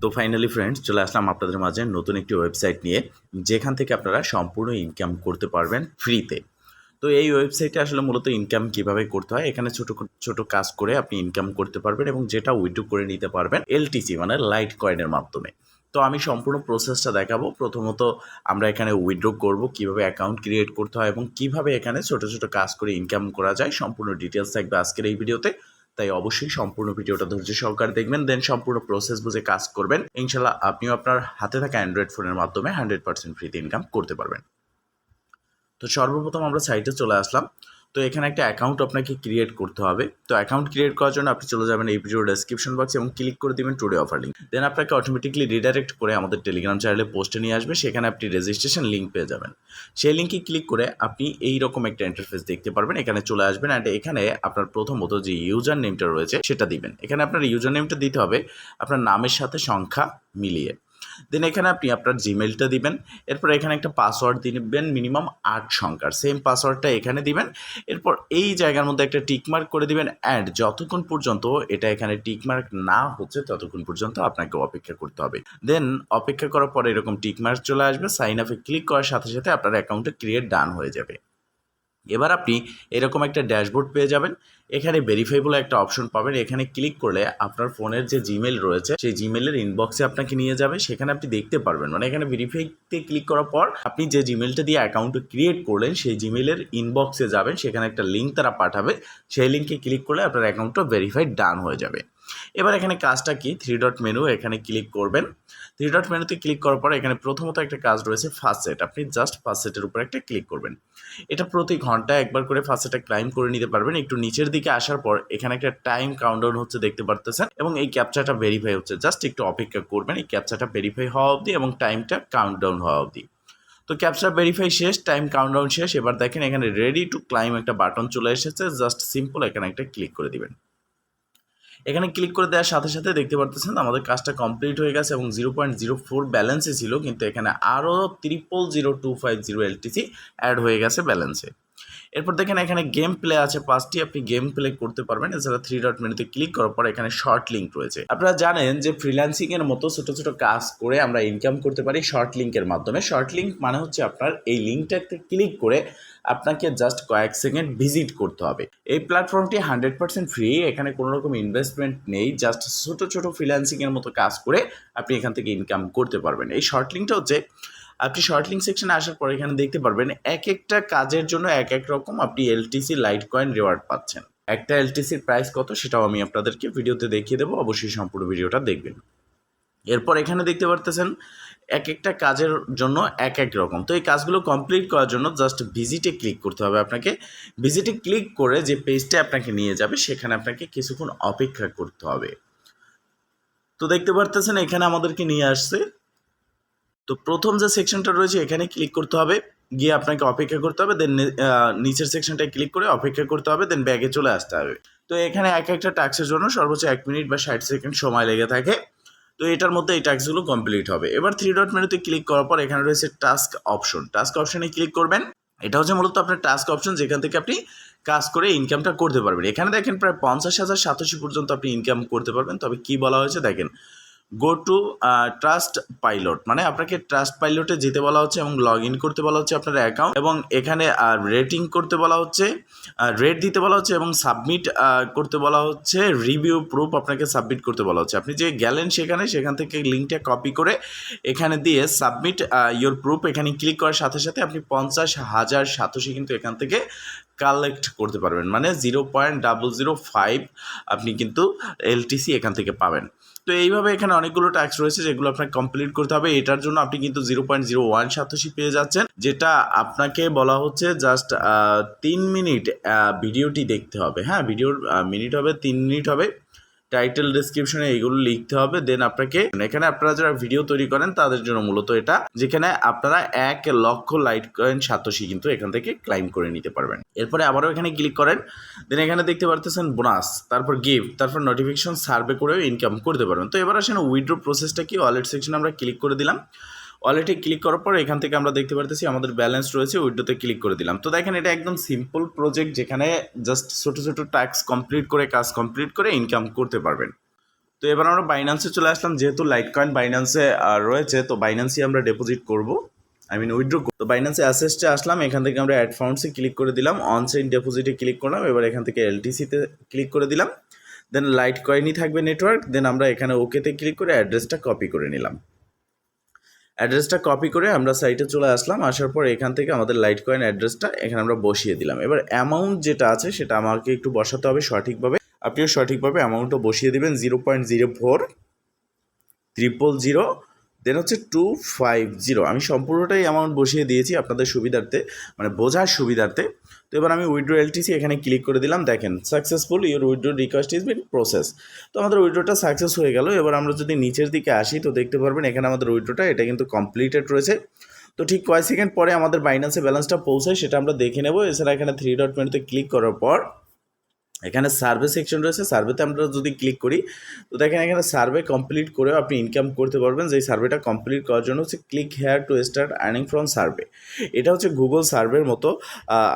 তো finally friends চলে আসলাম আপনাদের মাঝে নতুন একটি ওয়েবসাইট নিয়ে, যেখান থেকে আপনারা সম্পূর্ণ ইনকাম করতে পারবেন ফ্রিতে তো এই ওয়েবসাইটে আসলে মূলত ইনকাম কীভাবে করতে হয়, এখানে ছোট ছোট কাজ করে আপনি ইনকাম করতে পারবেন এবং যেটা উইথড্র করে নিতে পারবেন এলটিসি মানে লাইট কয়েনের মাধ্যমে। তো আমি সম্পূর্ণ প্রসেসটা দেখাবো। প্রথমত আমরা এখানে উইথড্র করব, কীভাবে অ্যাকাউন্ট ক্রিয়েট করতে হয় এবং কীভাবে এখানে ছোট ছোট কাজ করে ইনকাম করা যায়, সম্পূর্ণ ডিটেলস থাকবে আজকের এই ভিডিওতে তাই অবশ্যই সম্পূর্ণ ভিডিওটা ধৈর্য সহকারে দেখবেন দেন সম্পূর্ণ প্রসেস বুঝে কাজ করবেন। ইনশাল্লাহ আপনিও আপনার হাতে থাকা অ্যান্ড্রয়েড ফোনের মাধ্যমে হান্ড্রেড পার্সেন্ট ফ্রিতে ইনকাম করতে পারবেন। তো সর্বপ্রথম আমরা সাইটে চলে আসলাম। তো এখানে একটা অ্যাকাউন্ট আপনাকে ক্রিয়েট করতে হবে। তো অ্যাকাউন্ট ক্রিয়েট করার জন্য আপনি চলে যাবেন এই ভিডিও ডেসক্রিপশন বক্স এবং ক্লিক করে দেবেন টুডে অফার লিঙ্ক দেন আপনাকে অটোমেটিকলি রিডাইরেক্ট করে আমাদের টেলিগ্রাম চ্যানেলে পোস্টে নিয়ে আসবে। সেখানে আপনি রেজিস্ট্রেশন লিঙ্ক পেয়ে যাবেন। সেই লিঙ্কে ক্লিক করে আপনি এই রকম একটা ইন্টারফেস দেখতে পারবেন। এখানে চলে আসবেন অ্যান্ড এখানে আপনার প্রথমত যে ইউজার নেমটা রয়েছে সেটা দিবেন। এখানে আপনার ইউজার নেমটা দিতে হবে। আপনার নামের সাথে সংখ্যা মিলিয়ে। দেন এখানে আপনি আপনার জিমেলটা দিবেন। এরপর এখানে একটা পাসওয়ার্ড দিবেন মিনিমাম আট সংখ্যার। সেম পাসওয়ার্ডটা এখানে দিবেন। এরপর এই জায়গার মধ্যে একটা টিকমার্ক করে দিবেন অ্যান্ড যতক্ষণ পর্যন্ত এটা এখানে টিকমার্ক না হচ্ছে, ততক্ষণ পর্যন্ত আপনাকে অপেক্ষা করতে হবে। দেন অপেক্ষা করার পরে এরকম টিকমার্ক চলে আসবে। সাইন আপে ক্লিক করার সাথে সাথে আপনার অ্যাকাউন্টটা ক্রিয়েট ডান হয়ে যাবে। এবার আপনি এরকম একটা ড্যাশবোর্ড পেয়ে যাবেন। এখানে ভেরিফাই বলে একটা অপশন পাবেন। এখানে ক্লিক করলে আপনার ফোনের যে জিমেল রয়েছে, সেই জিমেলের ইনবক্সে আপনাকে নিয়ে যাবে। সেখানে আপনি দেখতে পারবেন। মানে এখানে ভেরিফাইতে ক্লিক করার পর আপনি যে জিমেলটা দিয়ে অ্যাকাউন্ট ক্রিয়েট করলেন, সেই জিমেলের ইনবক্সে যাবেন। সেখানে একটা লিঙ্ক তারা পাঠাবে। সেই লিঙ্কে ক্লিক করলে আপনার অ্যাকাউন্টটা ভেরিফাইড ডান হয়ে যাবে। এবার এখানে কাজটা কি? থ্রি ডট মেনু এখানে ক্লিক করবেন। থ্রি ডট মেনুতে ক্লিক করার পর এখানে প্রথমত একটা কাজ রয়েছে ফার্স্ট সেট আপনি জাস্ট ফার্স্ট সেটের উপর একটা ক্লিক করবেন। এটা প্রতি ঘন্টায় একবার করে ফার্স্ট সেটটা ক্লাইম করে নিতে পারবেন। একটু নিচের দিকে আসার পর এখানে একটা টাইম কাউন্টডাউন হচ্ছে দেখতে পারতেছেন এবং এই ক্যাপচাটা ভেরিফাই হচ্ছে। জাস্ট একটু অপেক্ষা করবেন এই ক্যাপচাটা ভেরিফাই হওয়া অবধি এবং টাইমটা কাউন্টডাউন হওয়া অবধি। তো ক্যাপচার ভেরিফাই শেষ টাইম কাউন্টডাউন শেষ। এবার দেখেন এখানে রেডি টু ক্লাইম একটা বাটন চলে এসেছে। জাস্ট সিম্পল এখানে একটা ক্লিক করে দিবেন। এখানে ক্লিক করে দেওয়ার সাথে সাথে দেখতে পারতেছেন আমাদের কাজটা কমপ্লিট হয়ে গেছে এবং জিরো পয়েন্ট জিরো ফোর ব্যালেন্সে ছিল, কিন্তু এখানে আরও triple zero two five zero LTC add হয়ে গেছে ব্যালেন্সে এরপর দেখেন এখানে গেম প্লে আছে, পাঁচটি আপনি গেম প্লে করতে পারবেন। এছাড়া থ্রি ডট মেনুতে ক্লিক করার পর এখানে শর্ট লিঙ্ক রয়েছে। আপনারা জানেন যে ফ্রিল্যান্সিং এর মতো ছোট ছোট কাজ করে আমরা ইনকাম করতে পারি শর্ট লিঙ্কের মাধ্যমে। শর্ট লিঙ্ক মানে হচ্ছে আপনার এই লিঙ্কটাতে ক্লিক করে আপনাকে জাস্ট কয়েক সেকেন্ড ভিজিট করতে হবে। এই প্ল্যাটফর্মটি হান্ড্রেড পার্সেন্ট ফ্রি এখানে কোনো রকম ইনভেস্টমেন্ট নেই জাস্ট ছোট ছোট ফ্রিল্যান্সিং এর মতো কাজ করে আপনি এখান থেকে ইনকাম করতে পারবেন। এই শর্ট লিঙ্কটা হচ্ছে আপনি শর্ট লিঙ্ক সেকশনে আসার পর এখানে দেখতে পারবেন এক একটা কাজের জন্য এক এক রকম আপনি এলটিসি লাইট কয়েন রিওয়ার্ড পাচ্ছেন। একটা এলটিসির প্রাইস কত সেটাও আমি আপনাদেরকে ভিডিওতে দেখিয়ে দেবো, অবশ্যই সম্পূর্ণ ভিডিওটা দেখবেন। এরপর এখানে দেখতে পারতেছেন এক একটা কাজের জন্য এক এক রকম। তো এই কাজগুলো কমপ্লিট করার জন্য জাস্ট ভিজিটে ক্লিক করতে হবে আপনাকে। ভিজিটে ক্লিক করে যে পেজটা আপনাকে নিয়ে যাবে, সেখানে আপনাকে কিছুক্ষণ অপেক্ষা করতে হবে। তো দেখতে পারতেছেন এখানে আমাদেরকে নিয়ে আসছে তো প্রথম যে সেকশনটা রয়েছে, এখানে ক্লিক করতে হবে। গিয়ে আপনাকে অপেক্ষা করতে হবে দেন নিচের সেকশনটায় ক্লিক করে অপেক্ষা করতে হবে দেন ব্যাগে চলে আসতে হবে। তো এখানে এক একটা ট্যাক্সের জন্য সর্বোচ্চ এক মিনিট বা ষাট সেকেন্ড সময় লেগে থাকে। তো এটার মধ্যে এই ট্যাক্সগুলো কমপ্লিট হবে। এবার থ্রি ডট মেনুতে ক্লিক করার পর এখানে রয়েছে টাস্ক অপশন টাস্ক অপশনে ক্লিক করবেন। এটা হচ্ছে মূলত আপনার টাস্ক অপশন যেখান থেকে আপনি কাজ করে ইনকামটা করতে পারবেন। এখানে দেখেন প্রায় পঞ্চাশ হাজার সাতাশি পর্যন্ত আপনি ইনকাম করতে পারবেন। তবে কি বলা হয়েছে দেখেন গো টু ট্রাস্ট পাইলট মানে আপনাকে ট্রাস্ট পাইলটে যেতে বলা হচ্ছে এবং লগ ইন করতে বলা হচ্ছে আপনার অ্যাকাউন্ট এবং এখানে রেটিং করতে বলা হচ্ছে রেট দিতে বলা হচ্ছে এবং সাবমিট করতে বলা হচ্ছে রিভিউ প্রুফ আপনাকে সাবমিট করতে বলা হচ্ছে। আপনি যে গেলেন সেখানে, সেখান থেকে লিঙ্কটা কপি করে এখানে দিয়ে সাবমিট ইয়োর প্রুফ এখানে ক্লিক করার সাথে সাথে আপনি পঞ্চাশ হাজার সাতাশি কিন্তু এখান থেকে কালেক্ট করতে পারবেন। মানে zero point double zero five আপনি কিন্তু এলটিসি এখান থেকে পাবেন। তো এইভাবে এখানে অনেকগুলো ট্যাক্স রয়েছে যেগুলো আপনাকে কমপ্লিট করতে হবে। এটার জন্য আপনি কিন্তু জিরো পয়েন্ট জিরো ওয়ান সাতশি পেয়ে যাচ্ছেন। যেটা আপনাকে বলা হচ্ছে জাস্ট তিন মিনিট ভিডিওটি দেখতে হবে। হ্যাঁ ভিডিওর মিনিট হবে, তিন মিনিট হবে। টাইটেল ডিসক্রিপশনে এইগুলো লিখতে হবে দেন আপনাকে এখানে আপনারা যারা ভিডিও তৈরি করেন, তাদের জন্য মূলত এটা, যেখানে আপনারা এক লক্ষ লাইট কয়েন সাতশি কিন্তু এখান থেকে ক্লাইম করে নিতে পারবেন। এরপরে আবারও এখানে ক্লিক করেন দেন এখানে দেখতে পারতেছেন বোনাস তারপর গিফট তারপর নোটিফিকেশন সার্ভে করেও ইনকাম করতে পারবেন। তো এবার আসেন উইড্রো প্রসেসটা কি ওয়ালেট সেকশন আমরা ক্লিক করে দিলাম। ওয়ালেটে ক্লিক করার পর এখান থেকে আমরা দেখতে পারতেছি আমাদের ব্যালেন্স রয়েছে উইডোতে ক্লিক করে দিলাম। তো দেখেন, এটা একদম সিম্পল প্রজেক্ট যেখানে জাস্ট ছোটো ছোটো ট্যাক্স কমপ্লিট করে, কাজ কমপ্লিট করে ইনকাম করতে পারবেন। তো এবার আমরা বাইন্যান্সে চলে আসলাম, যেহেতু লাইট কয়েন বাইন্যান্সে রয়েছে, তো বাইন্যান্সে আমরা ডিপোজিট করব। আই মিন উইথড্র তো বাইন্যান্সে অ্যাসেসটে আসলাম, এখান থেকে আমরা অ্যাড ফাউন্ডসে ক্লিক করে দিলাম। অন সাইন ডিপোজিটে ক্লিক করলাম, এবার এখান থেকে এলটিসিতে ক্লিক করে দিলাম। দেন লাইট কয়েনই থাকবে নেটওয়ার্ক দেন আমরা এখানে ওকেতে ক্লিক করে অ্যাড্রেসটা কপি করে নিলাম। অ্যাড্রেসটা কপি করে আমরা সাইটে চলে আসলাম। আসার পর এখান থেকে আমাদের লাইট কয়েন অ্যাড্রেসটা এখানে আমরা বসিয়ে দিলাম। এবার অ্যামাউন্ট যেটা আছে সেটা আমাকে একটু বসাতে হবে সঠিকভাবে। আপনিও সঠিকভাবে অ্যামাউন্টটা বসিয়ে দেবেন। Zero point zero four triple zero then হচ্ছে টু ফাইভ জিরো আমি সম্পূর্ণটাই অ্যামাউন্ট বসিয়ে দিয়েছি আপনাদের সুবিধার্থে মানে বোঝার সুবিধার্থে। তো এবার আমি উইড্রো এলটিসি এখানে ক্লিক করে দিলাম, দেখেন successful your withdraw request is been process তো আমাদের উইড্রোটা সাকসেস হয়ে গেল, এবার আমরা যদি নিচের দিকে আসি, তো দেখতে পারবেন এখানে আমাদের উইড্রোটা এটা কিন্তু কমপ্লিটেড রয়েছে। তো ঠিক কয়েক সেকেন্ড পরে আমাদের বাইন্যান্সে ব্যালেন্সটা পৌঁছায়, সেটা আমরা দেখে নেব। এছাড়া এখানে থ্রি ডট মেনুতে ক্লিক করার পর এখানে সার্ভে সেকশন রয়েছে। সার্ভেতে আমরা যদি ক্লিক করি, তো দেখেন এখানে সার্ভে কমপ্লিট করেও আপনি ইনকাম করতে পারবেন। যে সার্ভেটা কমপ্লিট করার জন্য হচ্ছে click here to start earning from survey এটা হচ্ছে গুগল সার্ভের মতো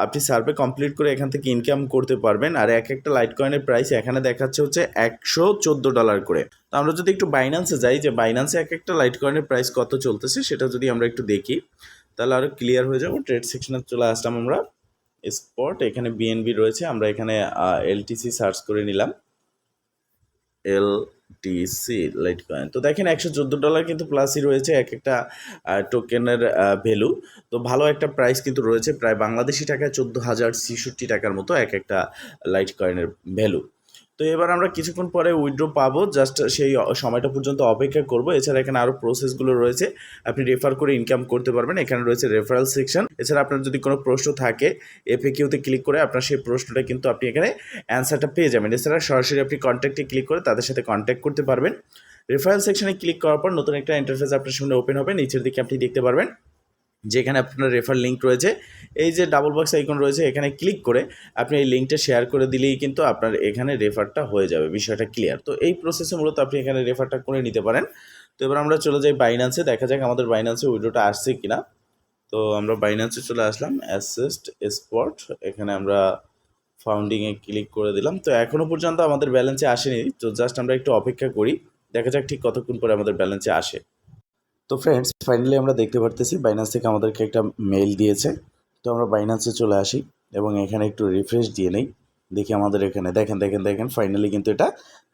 আপনি সার্ভে কমপ্লিট করে এখান থেকে ইনকাম করতে পারবেন। আর এক একটা লাইট কয়েনের প্রাইস এখানে দেখাচ্ছে হচ্ছে একশো চোদ্দ ডলার করে। তো আমরা যদি একটু বাইন্যান্সে যাই, যে বাইন্যান্সে এক একটা লাইট কয়েনের প্রাইস কত চলতেছে, সেটা যদি আমরা একটু দেখি, তাহলে আরও ক্লিয়ার হয়ে যাব। ট্রেড সেকশনে চলে আসলাম আমরা। স্পট এখানে বিএনবি রয়েছে, আমরা এখানে এলটিসি সার্চ করে নিলাম। এল এলটিসি লাইট কয়েন তো দেখেন, একশো চোদ্দ ডলার কিন্তু প্লাসই রয়েছে, এক একটা টোকেনের ভ্যালু তো ভালো একটা প্রাইস কিন্তু রয়েছে, প্রায় বাংলাদেশি টাকায় চোদ্দ হাজার ছেষট্টি টাকার মতো এক একটা লাইট কয়েনের ভ্যালু তো এবার আমরা কিছুক্ষণ পরে উইথড্র পাবো জাস্ট সেই সময়টা পর্যন্ত অপেক্ষা করব। এছাড়া এখানে আরও প্রসেসগুলো রয়েছে, আপনি রেফার করে ইনকাম করতে পারবেন। এখানে রয়েছে রেফারেল সেকশন এছাড়া আপনার যদি কোনো প্রশ্ন থাকে এফএকিউতে ক্লিক করে আপনার সেই প্রশ্নটা কিন্তু আপনি এখানে অ্যান্সারটা পেয়ে যাবেন। এছাড়া সরাসরি আপনি কন্ট্যাক্টে ক্লিক করে তাদের সাথে কন্ট্যাক্ট করতে পারবেন। রেফারেল সেকশনে ক্লিক করার পর নতুন একটা ইন্টারফেস আপনার সামনে ওপেন হবে। নিচের দিকে আপনি দেখতে পারবেন। যেখানে আপনার রেফার লিঙ্ক রয়েছে, এই যে ডাবল বক্স আইকন রয়েছে, এখানে ক্লিক করে আপনি এই লিঙ্কটা শেয়ার করে দিলেই কিন্তু আপনার এখানে রেফারটা হয়ে যাবে, বিষয়টা ক্লিয়ার তো এই প্রসেসে মূলত আপনি এখানে রেফারটা করে নিতে পারেন। তো এবার আমরা চলে যাই বাইন্যান্সে দেখা যাক আমাদের বাইন্যান্সে উইডোটা আসছে কিনা। তো আমরা বাইন্যান্সে চলে আসলাম অ্যাসেস্ট স্পট এখানে আমরা ফাউন্ডিংয়ে ক্লিক করে দিলাম। তো এখনও পর্যন্ত আমাদের ব্যালেন্সে আসেনি, তো জাস্ট আমরা একটু অপেক্ষা করি, দেখা যাক ঠিক কতক্ষণ পরে আমাদের ব্যালেন্সে আসে। তো ফ্রেন্ডস ফাইনালি আমরা দেখতে পারতেছি বাইন্যান্স থেকে আমাদেরকে একটা মেল দিয়েছে। তো আমরা বাইন্যান্সে চলে আসি এবং এখানে একটু রিফ্রেশ দিয়ে নেই। দেখি আমাদের এখানে, দেখেন দেখেন দেখেন ফাইনালি কিন্তু এটা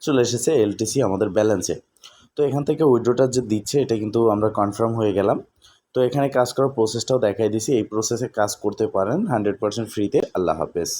চলে এসেছে এলটিসি আমাদের ব্যালেন্সে তো এখান থেকে উইড্রোটা যে দিচ্ছে, এটা কিন্তু আমরা কনফার্ম হয়ে গেলাম। তো এখানে কাজ করার প্রসেসটাও দেখাই দিছি। এই প্রসেসে কাজ করতে পারেন হান্ড্রেড পার্সেন্ট ফ্রিতে আল্লাহ হাফেজ।